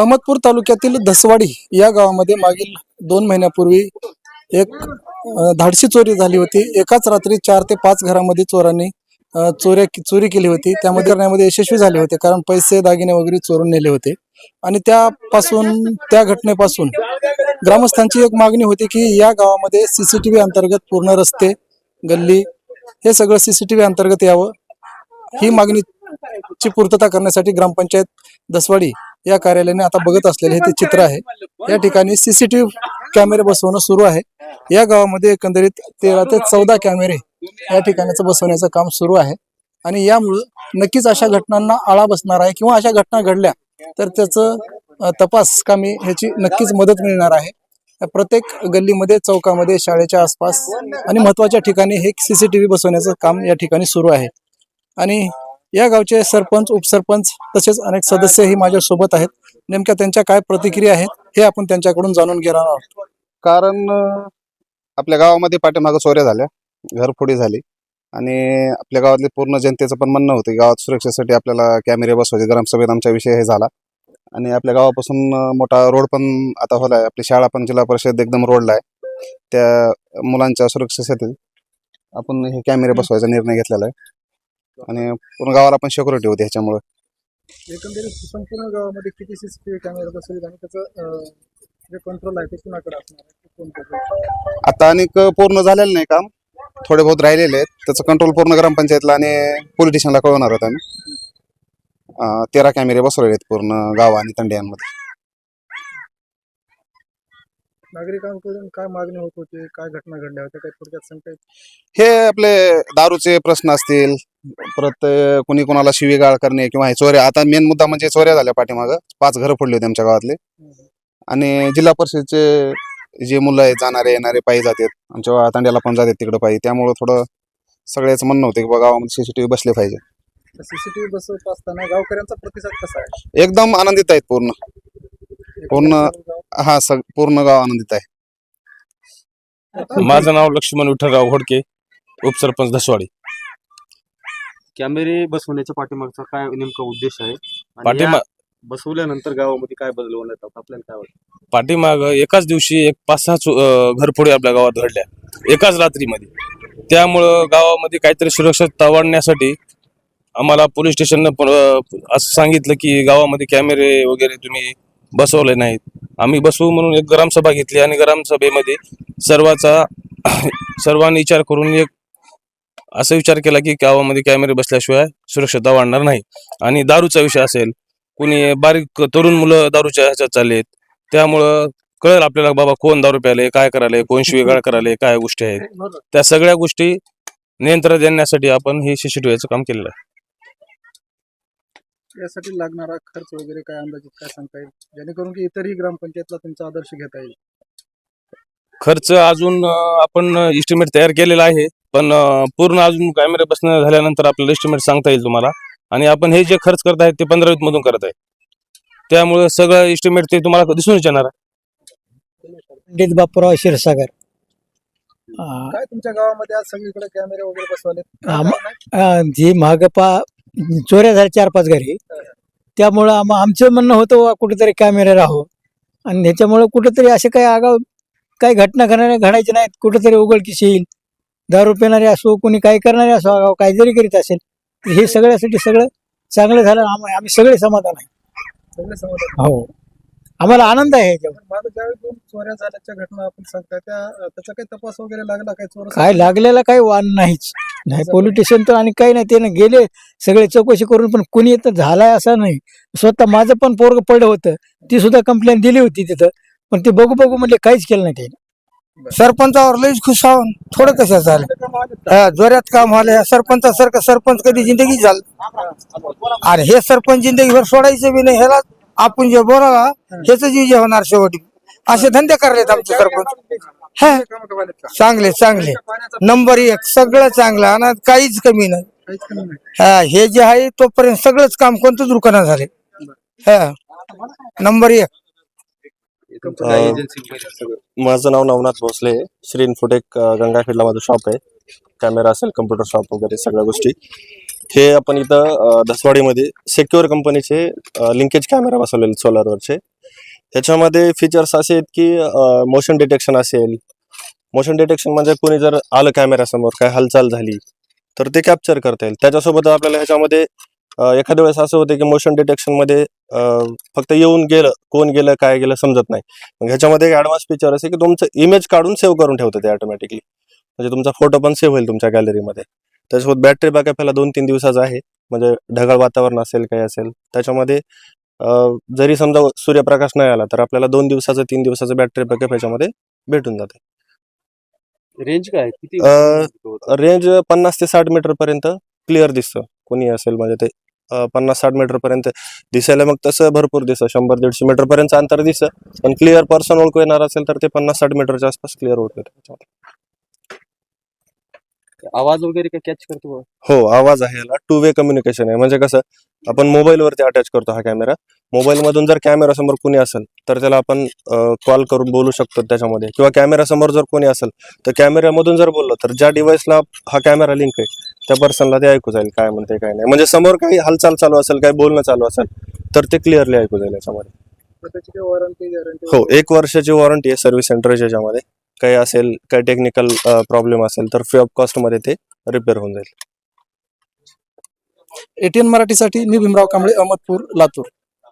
अहमदपूर तालुक्यातील धसवाडी या गावामध्ये मागील दोन महिन्यापूर्वी एक धाडशी चोरी झाली होती. एकाच रात्री चार ते पाच घरामध्ये चोरांनी चोऱ्या चोरी केली होती. त्यामध्ये करण्यामध्ये यशस्वी झाले होते कारण पैसे दागिने वगैरे चोरून नेले होते. आणि त्यापासून त्या घटनेपासून ग्रामस्थांची एक मागणी होती की या गावामध्ये सीसीटीव्ही अंतर्गत पूर्ण रस्ते गल्ली हे सगळं सीसीटीव्ही अंतर्गत यावं. ही मागणीची पूर्तता करण्यासाठी ग्रामपंचायत दसवाडी या कार्यालयाने आता बघत असलेले हे ते चित्र आहे. या ठिकाणी सीसीटीव्ही कॅमेरे बसवणं सुरू आहे. या गावामध्ये एकंदरीत तेरा ते चौदा कॅमेरे या ठिकाणाचं बसवण्याचं काम सुरू आहे. आणि यामुळं नक्कीच अशा घटनांना आळा बसणार आहे किंवा अशा घटना घडल्या तर त्याचं तपास कामी ह्याची नक्कीच मदत मिळणार आहे. प्रत्येक गल्लीमध्ये चौकामध्ये शाळेच्या आसपास आणि महत्त्वाच्या ठिकाणी हे सीसीटीव्ही बसवण्याचं काम या ठिकाणी सुरू आहे. आणि या गावचे सरपंच उपसरपंच तसेच अनेक सदस्यही माझ्या सोबत आहेत. नेमक्या त्यांच्या काय प्रतिक्रिया आहेत हे आपण त्यांच्याकडून जाणून घेणार आहोत. कारण आपल्या गावामध्ये पाठीमागं चोऱ्या झाल्या घरफोडी झाली. आणि आपल्या गावातले पूर्ण जनतेचं पण म्हणणं होतं गावात सुरक्षेसाठी आपल्याला कॅमेरे बसवायचे ग्रामसभेत आमच्या विषय हे झाला. आणि आपल्या गावापासून मोठा रोड पण आता होला आहे. आपली शाळा पण जिल्हा परिषद एकदम रोडला आहे. त्या मुलांच्या सुरक्षेसाठी आपण हे कॅमेरे बसवायचा निर्णय घेतलेला आहे. आणि पूर्ण गावाला पण सिक्युरिटी होती ह्याच्यामुळे. एकंदरीत संपूर्ण गावामध्ये किती सीसीटीव्ही कॅमेरे बसवले आणि त्याचं जे कंट्रोल आहे ते कुणाकडे असणार आहे? कोण करेल? आता अनेक पूर्ण झालेलं नाही काम. थोडे बहुत राहिलेले आहेत. त्याचं कंट्रोल पूर्ण ग्रामपंचायतला आणि पोलीस स्टेशनला कळवणार आहोत आम्ही. अं, तेरा कॅमेरे बसवलेले आहेत पूर्ण गाव आणि तंड्यांमध्ये. नागरिकांकडून काय मागणी होत होती? काय घटना घडल्या होत्या? काही थोडक्यात सांगता? हे आपले दारूचे प्रश्न असतील परत अं, कुणी कोणाला शिवीगाळ करणे किंवा हे चोऱ्या आता मेन मुद्दा म्हणजे चोऱ्या झाल्या पाठीमागं. पाच घरं फोडली होती आमच्या गावातले. आणि जिल्हा परिषदचे जे मुलं आहेत जाणारे येणारे पायी जातात. आमच्या तांड्याला पण जातात तिकडं पायी. त्यामुळं थोडं सगळ्याचं म्हणणं होतं की बा गावामध्ये सीसीटीव्ही बसले पाहिजे. सीसीटीव्ही बसवत असताना गावकऱ्यांचा प्रतिसाद कसा आहे? एकदम आनंदित आहेत पूर्ण. पूर्ण- हा सग पूर्ण गाव आनंदित आहे. माझं नाव लक्ष्मण विठ्ठलराव घोडके उपसरपंच धसवाडी. कॅमेरे बसवण्याच्या पाठीमागचा काय नेमका उद्देश आहे? आणि पाठीमा या बसवल्यानंतर गावामध्ये काय बदल होणार आपल्याला काय वाटतं? पाठीमाग एकाच दिवशी एक पाच सहा घरफोडी आपल्या गावात घडल्या. एकाच रात्रीमध्ये. त्यामुळं गावामध्ये काहीतरी सुरक्षितता वाढण्यासाठी आम्हाला पोलीस स्टेशननं असं सांगितलं की गावामध्ये कॅमेरे वगैरे तुम्ही बसवले नाहीत. आम्ही बसवू म्हणून एक ग्रामसभा घेतली आणि ग्रामसभेमध्ये सर्वाचा सर्वांनी विचार करून एक असा विचार केला की गावामध्ये कॅमेरे बसल्याशिवाय सुरक्षता वाढणार नाही. आणि दारूचा विषय असेल कुणी बारीक तरुण मुलं दारूच्या ह्याच्यात चाललेत त्यामुळं कळेल आपल्याला बाबा कोण दारू प्याले काय करायले कोण शिवेगाळ करायले काय गोष्टी आहेत. त्या सगळ्या गोष्टी नियंत्रण देण्यासाठी आपण हे सीसीटीव्हीचं काम केलेलं आहे. यासाठी लागणारा खर्च वगैरे काय अंदाजित काय सांगता येईल? जेणेकरून की इतरही ग्रामपंचायतला तुमचा आदर्श घेता येईल. खर्च अजून अं, आपण इस्टिमेट तयार केलेला आहे. पण अं, पूर्ण अजून कॅमेरे बसणं झाल्यानंतर आपल्याला इस्टिमेट सांगता येईल तुम्हाला. आणि आपण हे जे खर्च करत आहेत ते पंधरा मधून करत आहे त्यामुळे सगळं इस्टिमेट ते तुम्हाला दिसूनच येणार आहे. पंडित बापूराव क्षीरसागर. अं, काय तुमच्या गावामध्ये आज सगळीकडे कॅमेरे वगैरे बसवले आम- अं, जी महाग पा चोऱ्या झाल्या चार पाच घरी. त्यामुळं आम आमचं म्हणणं होतं कुठेतरी कॅमेरे राहो. आणि ह्याच्यामुळं कुठेतरी असे काही आगाव काही घटना घडणारे घडायचे नाहीत. कुठेतरी उघडकीस येईल. दारू पिणारे असो कोणी काही करणारे असो आगाव काही जरी करीत असेल. हे सगळ्यासाठी सगळं चांगलं झालं. आम- आम्ही सगळे समाधान आहे. हो. आम्हाला आनंद आहे चोऱ्या झाल्याच्या घटना आपण सांगताय त्या त्याचा काही तपास वगैरे लागला काय चोर काय लागलेला काही वाण नाहीच. नाही पोलीस स्टेशन तर आणि काही नाही ते ना गेले सगळे चौकशी करून पण कोणी येतं झालाय असं नाही. स्वतः माझं पण पोरग पडलं होतं ती सुद्धा कंप्लेंट दिली होती तिथं पण ते बघू बघू म्हणजे काहीच केलं नाही ते सरपंचावर लईच खुश आहोत थोडं कसं झालं. हा, जोरात काम झालं सरपंचासारखं सरपंच कधी जिंदगी झालं. आणि हे सरपंच जिंदगीभर सोडायचं बी नाही ह्याला आपण जे बोलावा हेच विजय होणार शेवटी. असे धंदे करलेत आमचे सरपंच. हा. चांगले चांगले. नंबर एक सगळं चांगलं आणि काहीच कमी नाही. हा हे जे आहे तोपर्यंत सगळंच काम कोणतं दुकानात झाले. हा. नंबर एक. काय सगळं माझं नाव नवनाथ भोसले आहे. श्री इन्फोटेक अ, गंगाखेडला माझं शॉप आहे. कॅमेरा असेल कम्प्युटर शॉप वगैरे सगळ्या गोष्टी. हे आपण इथं अ, धसवाडीमध्ये सेक्युअर कंपनीचे लिंकेज कॅमेरा बसवलेले सोलारवरचे ह्याच्यामध्ये फीचर्स असे आहेत की मोशन डिटेक्शन असेल. मोशन डिटेक्शन म्हणजे कोणी जर आलं कॅमेऱ्यासमोर काय हालचाल झाली तर ते कॅप्चर करता येईल. त्याच्यासोबत आपल्याला ह्याच्यामध्ये एखाद्या वेळेस असं होतं की मोशन डिटेक्शनमध्ये फक्त येऊन गेलं कोण गेलं काय गेलं समजत नाही. मग ह्याच्यामध्ये एक ॲडव्हान्स फीचर असे की तुमचं इमेज काढून सेव्ह करून ठेवतं ते ऑटोमॅटिकली म्हणजे तुमचा फोटो पण सेव्ह होईल तुमच्या गॅलरीमध्ये त्याच्यासोबत बॅटरी बॅकअप ह्याला दोन तीन दिवसाचा आहे. म्हणजे ढगाळ वातावरण असेल काही असेल. त्याच्यामध्ये जरी समजा सूर्यप्रकाश नाही आला तर आपल्याला दोन दिवसाचं तीन दिवसाचं बॅटरी बॅकअप ह्याच्यामध्ये भेटून जाते. रेंज काय? किती रेंज पन्नास ते साठ मीटर पर्यंत क्लिअर दिसतं. कोणी असेल म्हणजे ते पन्नास साठ मीटर पर्यंत दिसायला मग तसं भरपूर दिसतं. शंभर दीडशे मीटर पर्यंत अंतर दिसतं. पण क्लिअर पर्सन ओळखू येणार असेल तर ते पन्नास साठ मीटरच्या आसपास क्लिअर ओळखू येतं आवाज वगैरे काय कॅच करतो? हो आवाज आहे याला. टू वे कम्युनिकेशन आहे. म्हणजे कसं आपण मोबाईलवरती अटॅच करतो हा कॅमेरा मोबाईलमधून जर कॅमेरा समोर कोणी असेल तर त्याला आपण कॉल करून बोलू शकतो त्याच्यामध्ये. किंवा कॅमेरा समोर जर कोणी असेल तर कॅमेऱ्यामधून जर बोललो तर ज्या डिव्हाइसला हा कॅमेरा लिंक आहे त्या पर्सनला ते ऐकू जाईल काय म्हणते काय नाही. म्हणजे समोर काही हालचाल चालू असेल काही बोलणं चालू असेल तर ते क्लिअरली ऐकू जाईल याच्यामध्ये. हो एक वर्षाची वॉरंटी आहे सर्व्हिस सेंटरच्या याच्यामध्ये. काही असेल काही टेक्निकल प्रॉब्लेम असेल तर फ्री ऑफ कॉस्टमध्ये ते रिपेअर होऊन जाईल. एटीएन मराठीसाठी मी भीमराव कांबळे अहमदपूर लातूर.